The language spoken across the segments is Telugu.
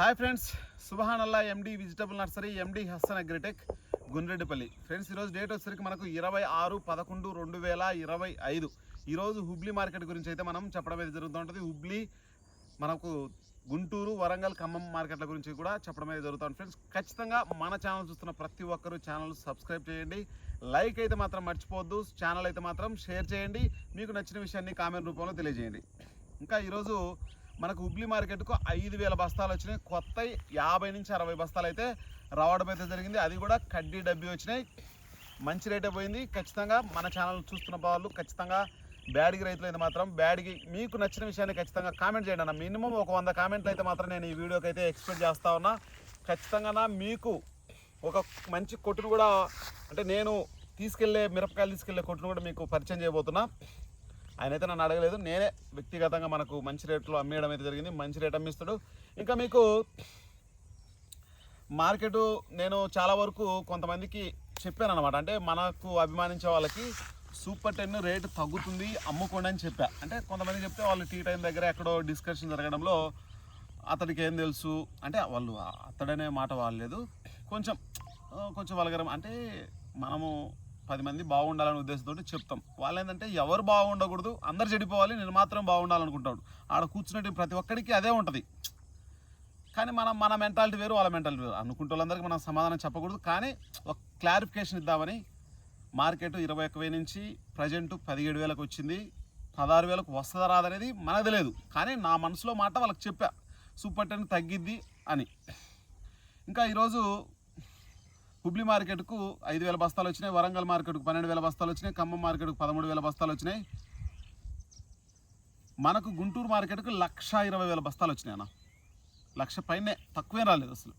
Hi friends సుబహానల్లా MD vegetable nursery MD Hasan Agritech Gundreddipalli. Friends ఈరోజు డేట్ వచ్చేసరికి మనకు ఇరవై ఆరు పదకొండు రెండు వేల ఇరవై ఐదు. ఈరోజు హుబ్లీ మార్కెట్ గురించి అయితే మనం చెప్పడం అయితే జరుగుతుంటుంది హుబ్లీ మనకు గుంటూరు వరంగల్ ఖమ్మం మార్కెట్ల గురించి కూడా చెప్పడం అయితే జరుగుతుంది ఫ్రెండ్స్ ఖచ్చితంగా మన ఛానల్ చూస్తున్న ప్రతి ఒక్కరూ ఛానల్ సబ్స్క్రైబ్ చేయండి. లైక్ అయితే మాత్రం మర్చిపోవద్దు. ఛానల్ అయితే మాత్రం షేర్ చేయండి. మీకు నచ్చిన విషయాన్ని కామెంట్ రూపంలో తెలియజేయండి. ఇంకా ఈరోజు మనకు హుబ్లీ మార్కెట్కు ఐదు వేల బస్తాలు వచ్చినాయి. కొత్త యాభై నుంచి అరవై బస్తాలు అయితే రావడం అయితే జరిగింది. అది కూడా కడ్డీ డబ్బి వచ్చినాయి. మంచి రేటే పోయింది. ఖచ్చితంగా మన ఛానల్ చూస్తున్న వాళ్ళు ఖచ్చితంగా బ్యాడ్కి రైతులు అయితే మాత్రం బ్యాడ్కి మీకు నచ్చిన విషయాన్ని ఖచ్చితంగా కామెంట్ చేయండి అన్న. మినిమం ఒక వంద కామెంట్లు అయితే మాత్రం నేను ఈ వీడియోకి అయితే ఎక్స్పెక్ట్ చేస్తా ఉన్నా. ఖచ్చితంగా నా మీకు ఒక మంచి కొట్టును కూడా అంటే నేను తీసుకెళ్ళే మిరపకాయలు తీసుకెళ్ళే కొట్టును కూడా మీకు పరిచయం చేయబోతున్నా. ఆయన అయితే నన్ను అడగలేదు. నేనే వ్యక్తిగతంగా మనకు మంచి రేట్లో అమ్మేయడం అయితే జరిగింది. మంచి రేట్ అమ్మిస్తాడు. ఇంకా మీకు మార్కెట్ నేను చాలా వరకు కొంతమందికి చెప్పాను అనమాట అంటే మనకు అభిమానించే వాళ్ళకి సూపర్ టెన్ రేటు తగ్గుతుంది అమ్ముకోండి అని చెప్పా. అంటే కొంతమంది చెప్తే వాళ్ళు టీ టైం దగ్గర ఎక్కడో డిస్కషన్ జరగడంలో అతడికి ఏం తెలుసు? అంటే వాళ్ళు అతడనే మాట వాడలేదు. కొంచెం కొంచెం వలగరం. అంటే మనము పది మంది బాగుండాలనే ఉద్దేశంతో చెప్తాం. వాళ్ళు ఏంటంటే ఎవరు బాగుండకూడదు అందరు చెడిపోవాలి నేను మాత్రం బాగుండాలనుకుంటాడు. ఆడ కూర్చున్నట్టు ప్రతి ఒక్కడికి అదే ఉంటుంది. కానీ మనం మన మెంటాలిటీ వేరు వాళ్ళ మెంటాలిటీ వేరు. అనుకుంటే వాళ్ళందరికీ మనం సమాధానం చెప్పకూడదు. కానీ ఒక క్లారిఫికేషన్ ఇద్దామని మార్కెట్ ఇరవై ఒక్క వేల నుంచి ప్రజెంట్ పదిహేడు వేలకు వచ్చింది. పదహారు వేలకు వస్తుందా రాదనేది మనకు తెలియదు. కానీ నా మనసులో మాట వాళ్ళకి చెప్పా. సూపర్ టెన్ తగ్గిద్ది అని. ఇంకా ఈరోజు హుబ్లీ మార్కెట్కు ఐదు వేల బస్తాలు వచ్చినాయి వరంగల్ మార్కెట్కు పన్నెండు వేల బస్తాలు వచ్చినాయి ఖమ్మం మార్కెట్కు పదమూడు వేల బస్తాలు వచ్చినాయి. మనకు గుంటూరు మార్కెట్కు లక్ష ఇరవై వేల బస్తాలు వచ్చినాయి అన్న. లక్ష పైనే తక్కువే రాలేదు అసలు.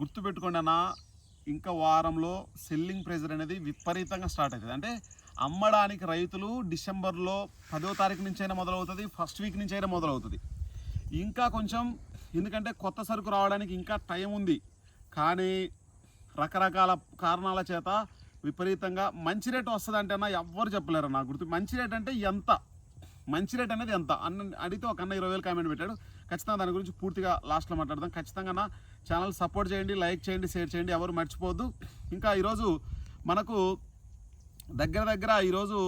గుర్తుపెట్టుకోండి అన్న ఇంకా వారంలో సెల్లింగ్ ప్రెజర్ అనేది విపరీతంగా స్టార్ట్ అవుతుంది. అంటే అమ్మడానికి రైతులు డిసెంబర్లో పదో తారీఖు నుంచి అయినా మొదలవుతుంది ఫస్ట్ వీక్ నుంచి అయినా మొదలవుతుంది. ఇంకా కొంచెం ఎందుకంటే కొత్త సరుకు రావడానికి ఇంకా టైం ఉంది. కానీ రకరకాల కారణాల చేత విపరీతంగా మంచి రేటు వస్తుంది అంటే అన్న ఎవ్వరు చెప్పలేరు నా గుర్తు. మంచి రేట్ అంటే ఎంత? మంచి రేట్ అనేది ఎంత? అన్న అడిగితే ఒక అన్న ఇరవై వేలు కామెంట్ పెట్టాడు. ఖచ్చితంగా దాని గురించి పూర్తిగా లాస్ట్లో మాట్లాడదాం. ఖచ్చితంగా నా ఛానల్ సపోర్ట్ చేయండి లైక్ చేయండి షేర్ చేయండి ఎవరు మర్చిపోవద్దు. ఇంకా ఈరోజు మనకు దగ్గర దగ్గర ఈరోజు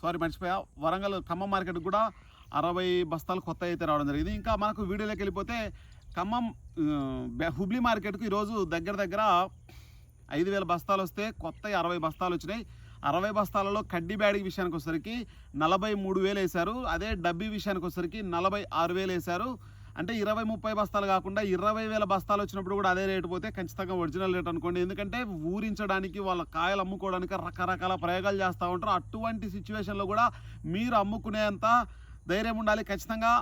సారీ మర్చిపోయా వరంగల్ ఖమ్మం మార్కెట్ కూడా అరవై బస్తాలు కొత్త అయితే రావడం జరిగింది. ఇంకా మనకు వీడియోలోకి వెళ్ళిపోతే ఖమ్మం హుబ్లీ మార్కెట్కు ఈరోజు దగ్గర దగ్గర ఐదు వేల బస్తాలు వస్తే కొత్త అరవై బస్తాలు వచ్చినాయి. అరవై బస్తాలలో కడ్డీ బ్యాడికి విషయానికి వచ్చేసరికి నలభై మూడు వేలు వేశారు. అదే డబ్బీ విషయానికి వచ్చేసరికి నలభై ఆరు వేలు వేశారు. అంటే ఇరవై ముప్పై బస్తాలు కాకుండా ఇరవై వేల బస్తాలు వచ్చినప్పుడు కూడా అదే రేటు పోతే ఖచ్చితంగా ఒరిజినల్ రేట్ అనుకోండి. ఎందుకంటే ఊరించడానికి వాళ్ళ కాయలు అమ్ముకోవడానికి రకరకాల ప్రయోగాలు చేస్తూ ఉంటారు. అటువంటి సిచ్యువేషన్లో కూడా మీరు అమ్ముకునేంత ధైర్యం ఉండాలి. ఖచ్చితంగా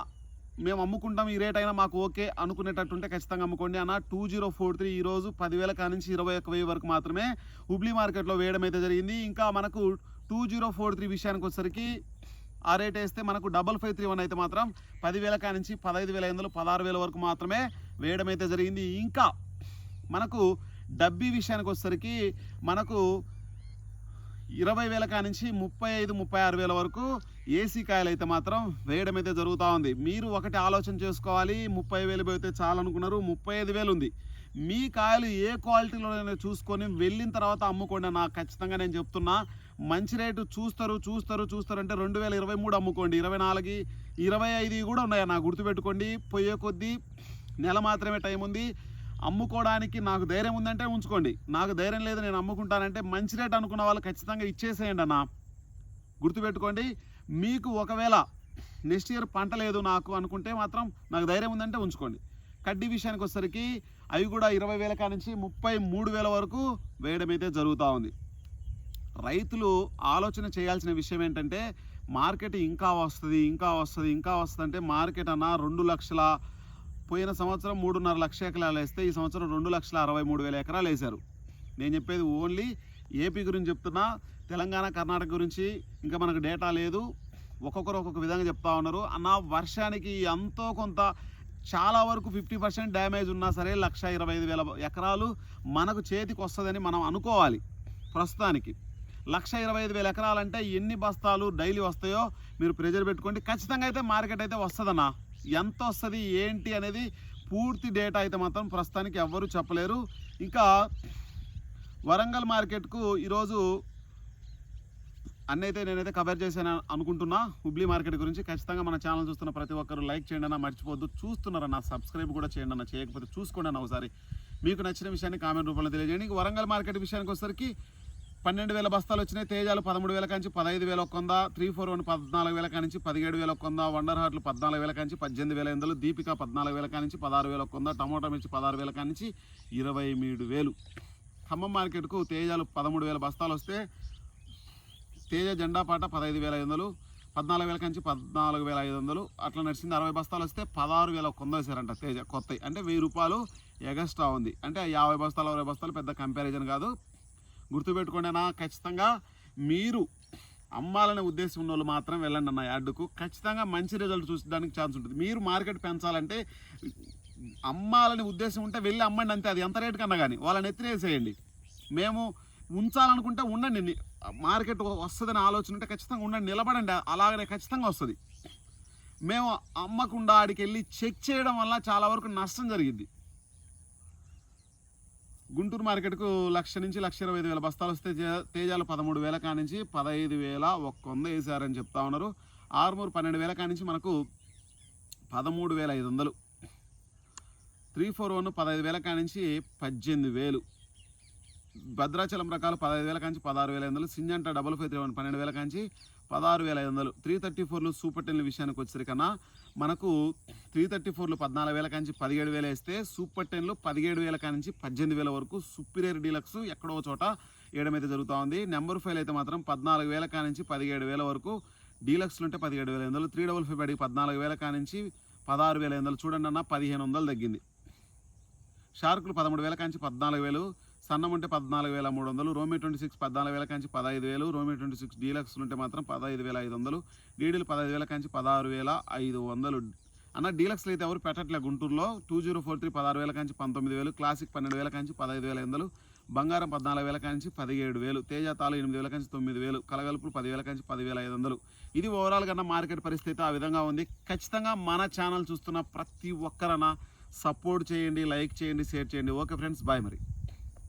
మేము అమ్ముకుంటాం ఈ రేట్ అయినా మాకు ఓకే అనుకునేటట్టుంటే ఖచ్చితంగా అమ్ముకోండి అన్న. టూ జీరో ఫోర్ త్రీ ఈరోజు పదివేల కానించి ఇరవై ఒక వెయ్యి వరకు మాత్రమే హుబ్లీ మార్కెట్లో వేయడం అయితే జరిగింది. ఇంకా మనకు టూ జీరో ఫోర్ త్రీ విషయానికి వచ్చేసరికి ఆ రేట్ వేస్తే మనకు డబల్ ఫైవ్ త్రీ వన్ అయితే మాత్రం పదివేల కానించి పదహైదు వేల ఐదు వందలు పదహారు వేల వరకు మాత్రమే వేయడం అయితే జరిగింది. ఇంకా మనకు డబ్బీ విషయానికి వచ్చేసరికి మనకు ఇరవై వేల కానించి ముప్పై ఐదు ముప్పై ఆరు వేల వరకు ఏసీ కాయలు అయితే మాత్రం వేయడం అయితే జరుగుతూ ఉంది. మీరు ఒకటి ఆలోచన చేసుకోవాలి. ముప్పై వేలు పోతే చాలనుకున్నారు. ముప్పై ఐదు వేలు ఉంది. మీ కాయలు ఏ క్వాలిటీలోనైనా చూసుకొని వెళ్ళిన తర్వాత అమ్ముకోండి నాకు ఖచ్చితంగా నేను చెప్తున్నా. మంచి రేటు చూస్తారు చూస్తారు చూస్తారు అంటే రెండు వేల ఇరవై మూడు అమ్ముకోండి. ఇరవై నాలుగు ఇరవై ఐదు కూడా ఉన్నాయి? నాకు గుర్తుపెట్టుకోండి పోయే కొద్దీ నెల మాత్రమే టైం ఉంది. అమ్ముకోవడానికి నాకు ధైర్యం ఉందంటే ఉంచుకోండి. నాకు ధైర్యం లేదు నేను అమ్ముకుంటానంటే మంచి రేట్ అనుకున్న వాళ్ళు ఖచ్చితంగా ఇచ్చేసేయండి అన్న. గుర్తుపెట్టుకోండి మీకు ఒకవేళ నెక్స్ట్ ఇయర్ పంట లేదు నాకు అనుకుంటే మాత్రం నాకు ధైర్యం ఉందంటే ఉంచుకోండి. కడ్డీ విషయానికి వచ్చేసరికి అవి కూడా ఇరవై వేల కానించి ముప్పై మూడు వేల వరకు వేయడం అయితే జరుగుతూ ఉంది. రైతులు ఆలోచన చేయాల్సిన విషయం ఏంటంటే మార్కెట్ ఇంకా వస్తుంది ఇంకా వస్తుంది ఇంకా వస్తుంది అంటే మార్కెట్ అన్న రెండు లక్షల పోయిన సంవత్సరం మూడున్నర లక్ష ఎకరాలు వేస్తే ఈ సంవత్సరం రెండు లక్షల అరవై మూడు వేల ఎకరాలు వేశారు. నేను చెప్పేది ఓన్లీ ఏపీ గురించి చెప్తున్నా. తెలంగాణ కర్ణాటక గురించి ఇంకా మనకు డేటా లేదు. ఒక్కొక్కరు ఒక్కొక్క విధంగా చెప్తా ఉన్నారు. అన్న వర్షానికి ఎంతో కొంత చాలా వరకు ఫిఫ్టీ పర్సెంట్ డ్యామేజ్ ఉన్నా సరే లక్ష ఇరవై ఐదు వేల ఎకరాలు మనకు చేతికి వస్తుందని మనం అనుకోవాలి ప్రస్తుతానికి. లక్ష ఇరవై ఐదు వేల ఎకరాలంటే ఎన్ని బస్తాలు డైలీ వస్తాయో మీరు ప్రెజర్ పెట్టుకోండి. ఖచ్చితంగా అయితే మార్కెట్ అయితే వస్తుందన్నా. ఎంత వస్తుంది ఏంటి అనేది పూర్తి డేటా అయితే మాత్రం ప్రస్తుతానికి ఎవ్వరూ చెప్పలేరు. ఇంకా వరంగల్ మార్కెట్కు ఈరోజు అన్నీ అయితే నేనైతే కవర్ చేశాను అనుకుంటున్నా. హుబ్లీ మార్కెట్ గురించి ఖచ్చితంగా మన ఛానల్ చూస్తున్న ప్రతి ఒక్కరు లైక్ చేయండి అన్న మర్చిపోద్దు చూస్తున్నారన్న సబ్స్క్రైబ్ కూడా చేయండి అన్న చేయకపోతే చూసుకోండి అన్న ఒకసారి. మీకు నచ్చిన విషయాన్ని కామెంట్ రూపంలో తెలియజేయండి. వరంగల్ మార్కెట్ విషయానికి వచ్చేసరికి పన్నెండు వేల బస్తాలు వచ్చినాయి. తేజాలు పదమూడు వేల కాంచి పదహైదు వేల ఒక్క వంద త్రీ ఫోర్ వన్ పద్నాలుగు వేల కానించి పదిహేడు వేల ఒక్క వంద వండర్ హార్ట్లు పద్నాలుగు వేల కానించి పద్దెనిమిది వేల ఎనిమిది దీపిక పద్నాలుగు వేల కానించి పదహారు వేల ఒక్క వంద టమోటా మిర్చి పదహారు వేల కానించి ఇరవై మూడు వేలు. ఖమ్మం మార్కెట్కు తేజాలు పదమూడు వేల బస్తాలు వస్తే తేజ జెండా పాట పదహైదు వేల ఐదు వందలు పద్నాలుగు వేల కంచి పద్నాలుగు వేల ఐదు వందలు అట్లా నడిచింది అరవై బస్తాలు వస్తే పదహారు వేల ఒక వంద వేసారంట తేజ కొత్త అంటే వెయ్యి రూపాయలు ఎగస్ట్రా ఉంది. అంటే యాభై బస్తాలు అరవై బస్తాలు పెద్ద కంపారిజన్ కాదు. గుర్తుపెట్టుకోండినా ఖచ్చితంగా మీరు అమ్మాలనే ఉద్దేశం ఉన్న వాళ్ళు మాత్రం వెళ్ళండి అన్న యార్డుకు ఖచ్చితంగా మంచి రిజల్ట్ చూసడానికి ఛాన్స్ ఉంటుంది. మీరు మార్కెట్ పెంచాలంటే అమ్మాలని ఉద్దేశం ఉంటే వెళ్ళి అమ్మండి అంతే. అది ఎంత రేటు కన్నా కానీ వాళ్ళని ఎత్తినేసేయండి మేము ఉంచాలనుకుంటే ఉండండి. మార్కెట్ వస్తుందని ఆలోచన ఉంటే ఖచ్చితంగా ఉండండి. నిలబడండి. అలాగనే ఖచ్చితంగా వస్తుంది. మేము అమ్మకుండా ఆడికి వెళ్ళి చెక్ చేయడం వల్ల చాలా వరకు నష్టం జరిగింది గుంటూరు మార్కెట్కు లక్ష నుంచి లక్ష ఇరవై ఐదు వేల బస్తాలు వస్తే తేజాలు పదమూడు వేల కానించి పదహైదు వేల ఒక్క వంద వేసారని చెప్తా ఉన్నారు. ఆరుమూరు పన్నెండు వేల కానించి మనకు పదమూడు వేల ఐదు వందలు. త్రీ ఫోర్ వన్ పదహైదు వేల కానించి పద్దెనిమిది వేలు. భద్రాచలం రకాలు పదహైదు వేల కాంచి పదహారు వేల ఐదు వందలు Syngenta double five three one పన్నెండు వేల కాంచి పదహారు వేల ఐదు వందలు. త్రీ థర్టీ ఫోర్లు సూపర్ టెన్ల విషయానికి వచ్చేసరికన్నా మనకు త్రీ థర్టీ ఫోర్లు పద్నాలుగు వేల కాంచి పదిహేడు వేలు వేస్తే సూపర్ టెన్లు పదిహేడు వేల కాంచి పద్దెనిమిది వేల వరకు సుపీరియర్ డీలక్స్ ఎక్కడో చోట వేయడం అయితే జరుగుతూ ఉంది. నెంబర్ ఫైవ్ అయితే మాత్రం పద్నాలుగు వేల కానించి పదిహేడు వేల వరకు డీలక్స్లు ఉంటే పదిహేడు వేల ఐదు వందలు త్రీ డబల్ ఫైవ్ అడిగి పద్నాలుగు వేల కానించి పదహారు వేల ఐదు వందలు చూడండి అన్న పదిహేను వందలు తగ్గింది. షార్కులు పదమూడు వేల కానించి పద్నాలుగు వేలు సన్నం ఉంటే పద్నాలుగు వేల మూడు వందలు రోమి ట్వంటీ సిక్స్ పద్నాలుగు వేల కాంచి పదహైదు వేలు రోమి ట్వంటీ సిక్స్ డీలక్స్ ఉంటే మాత్రం పదహైదు వేల ఐదు వందలు డీడీలు పదహైదు వేల కాంచి పదహారు వేల ఐదు వందలు. అన్న డీలక్స్లు అయితే ఎవరు పెట్టట్లే గుంటూరులో. టూ జీరో ఫోర్ త్రీ పదహారు వేల కాంచి పంతొమ్మిది వేలు క్లాసిక్ పన్నెండు వేల కాంచి పదహైదు వేల వందలు బంగారం పద్నాలుగు వేల కాంచి పదిహేడు వేలు తేజ తాలు ఎనిమిది వేల కాంచి తొమ్మిది వేలు కలగలుపులు పదివేల కాంచి పదివేల ఐదు వందలు. ఇది ఓవరాల్ కన్నా మార్కెట్ పరిస్థితి ఆ విధంగా ఉంది. ఖచ్చితంగా మన ఛానల్ చూస్తున్న ప్రతి ఒక్కరన్నా సపోర్ట్ చేయండి లైక్ చేయండి షేర్ చేయండి. ఓకే ఫ్రెండ్స్ బాయ్ మరి.